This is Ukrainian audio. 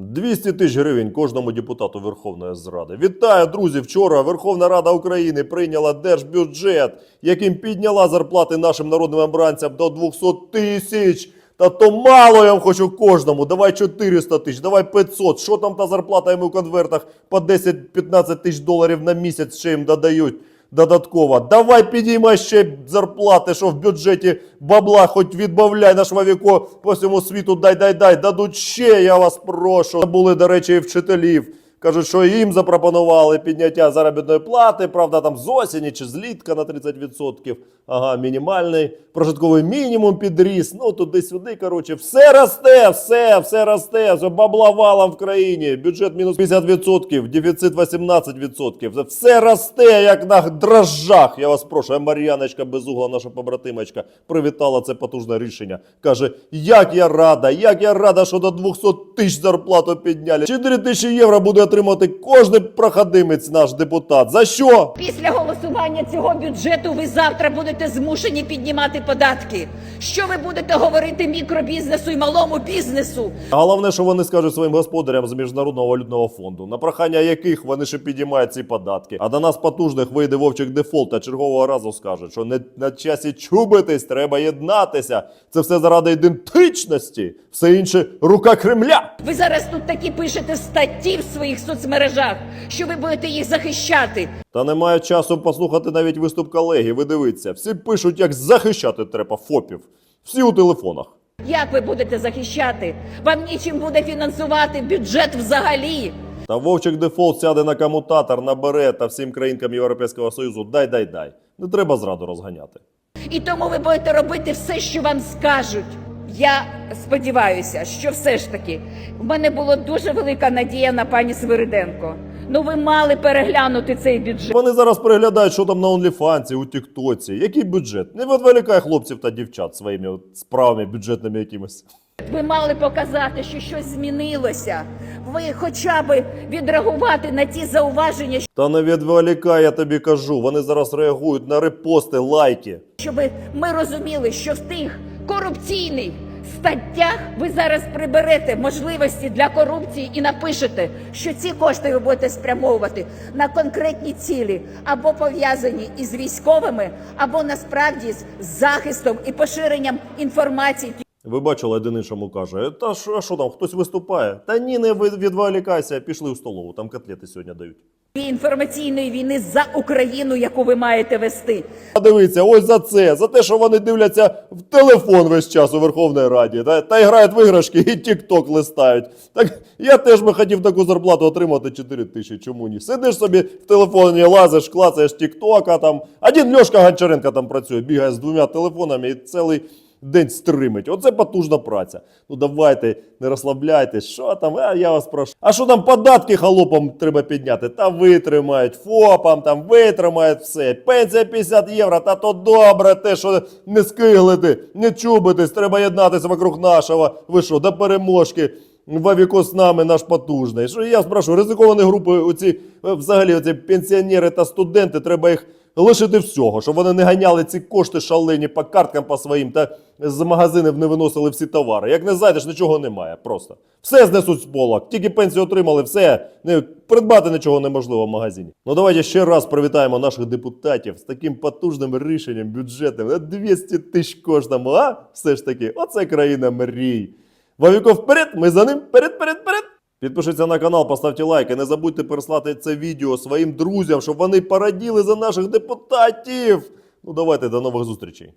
200 тисяч гривень кожному депутату Верховної Ради. Вітаю, друзі! Вчора Верховна Рада України прийняла держбюджет, яким підняла зарплати нашим народним обранцям до 200 тисяч. Та то мало я вам хочу кожному. Давай 400 тисяч, давай 500. Що там та зарплата йому в конвертах по 10-15 тисяч доларів на місяць ще їм додають додатково. Давай підіймай ще зарплати, що в бюджеті бабла хоч відбавляй на швавіко по всьому світу дай, дай, дай. Дадуть ще, я вас прошу. Були, до речі, і вчителів. Кажуть, що їм запропонували підняття заробітної плати, правда, там з осені чи злітка на 30%. Ага, мінімальний прожитковий мінімум підріс. Ну туди-сюди. Коротше, все росте, все, все росте. Все бабла валом в країні. Бюджет мінус 50%, дефіцит 18%. Все росте, як на дрожжах. Я вас прошу, Мар'яночка Безугла, наша побратимочка, привітала це потужне рішення. Каже: як я рада, як я рада, що до 200 тисяч зарплату підняли. 4 тисячі євро буде отримати кожен проходимець наш депутат. За що? Після голосування цього бюджету ви завтра будете змушені піднімати податки. Що ви будете говорити мікробізнесу і малому бізнесу? Головне, що вони скажуть своїм господарям з міжнародного валютного фонду, на прохання яких вони ще підіймають ці податки. А до нас потужних вийде вовчик дефолт та чергового разу скажуть, що не на часі чубитись, треба єднатися. Це все заради ідентичності, все інше рука Кремля. Ви зараз тут такі пишете статті в своїх соцмережах, що ви будете їх захищати. Та немає часу послухати навіть виступ колеги. Ви дивіться, всі пишуть, як захищати треба ФОПів. Всі у телефонах. Як ви будете захищати? Вам нічим буде фінансувати бюджет взагалі. Та вовчик дефолт сяде на комутатор, набере та всім країнкам Європейського Союзу дай дай дай. Не треба зраду розганяти. І тому ви будете робити все, що вам скажуть. Я сподіваюся, що все ж таки в мене була дуже велика надія на пані Свириденко. Ну ви мали переглянути цей бюджет. Вони зараз переглядають, що там на OnlyFans, у Тіктоці. Який бюджет? Не відволікай хлопців та дівчат своїми справами бюджетними якимись. Ви мали показати, що щось змінилося. Ви хоча б відреагувати на ті зауваження, Та не відволікай, я тобі кажу. Вони зараз реагують на репости, лайки. щоб ми розуміли, що в тих корупційних статтях ви зараз приберете можливості для корупції і напишете, що ці кошти ви будете спрямовувати на конкретні цілі або пов'язані із військовими, або насправді з захистом і поширенням інформації. Ви бачили, один іншому каже: Та що, а що там, хтось виступає? Та ні, не відволікайся, пішли в столову, там котлети сьогодні дають. Інформаційної війни за Україну, яку ви маєте вести. А дивіться, ось за це, за те, що вони дивляться в телефон весь час у Верховній Раді, та, та грають в іграшки і тік-ток листають. Так я теж би хотів таку зарплату отримати 4 тисячі. Чому ні? Сидиш собі в телефоні, лазиш, клацаєш тік-тока там. Один Льошка Гончаренко там працює, бігає з двома телефонами і цілий. День стримить. Оце потужна праця. Ну давайте, не розслабляйтесь. Що там? А я вас прошу. А що там податки холопам треба підняти? Та витримають, ФОПам там витримають все. Пенсія 50 євро, та то добре, те, що не скиглити, не чубитись, треба єднатися вокруг нашого. Ви що, до переможки. Вавіко з нами наш потужний. Що я спрошу, ризиковані групи, оці, е, взагалі, оці пенсіонери та студенти, треба їх лишити всього, щоб вони не ганяли ці кошти шалені по карткам по своїм та з магазинів не виносили всі товари. Як не зайдеш, нічого немає. Просто все знесуть з полок. Тільки пенсію отримали, все не придбати нічого неможливо в магазині. Ну давайте ще раз привітаємо наших депутатів з таким потужним рішенням бюджетним. На 200 тисяч кожному, а все ж таки, оце країна мрій. Вовіков вперед, ми за ним вперед, вперед, вперед. Підпишіться на канал, поставте лайк і не забудьте переслати це відео своїм друзям, щоб вони пораділи за наших депутатів. Ну давайте до нових зустрічей.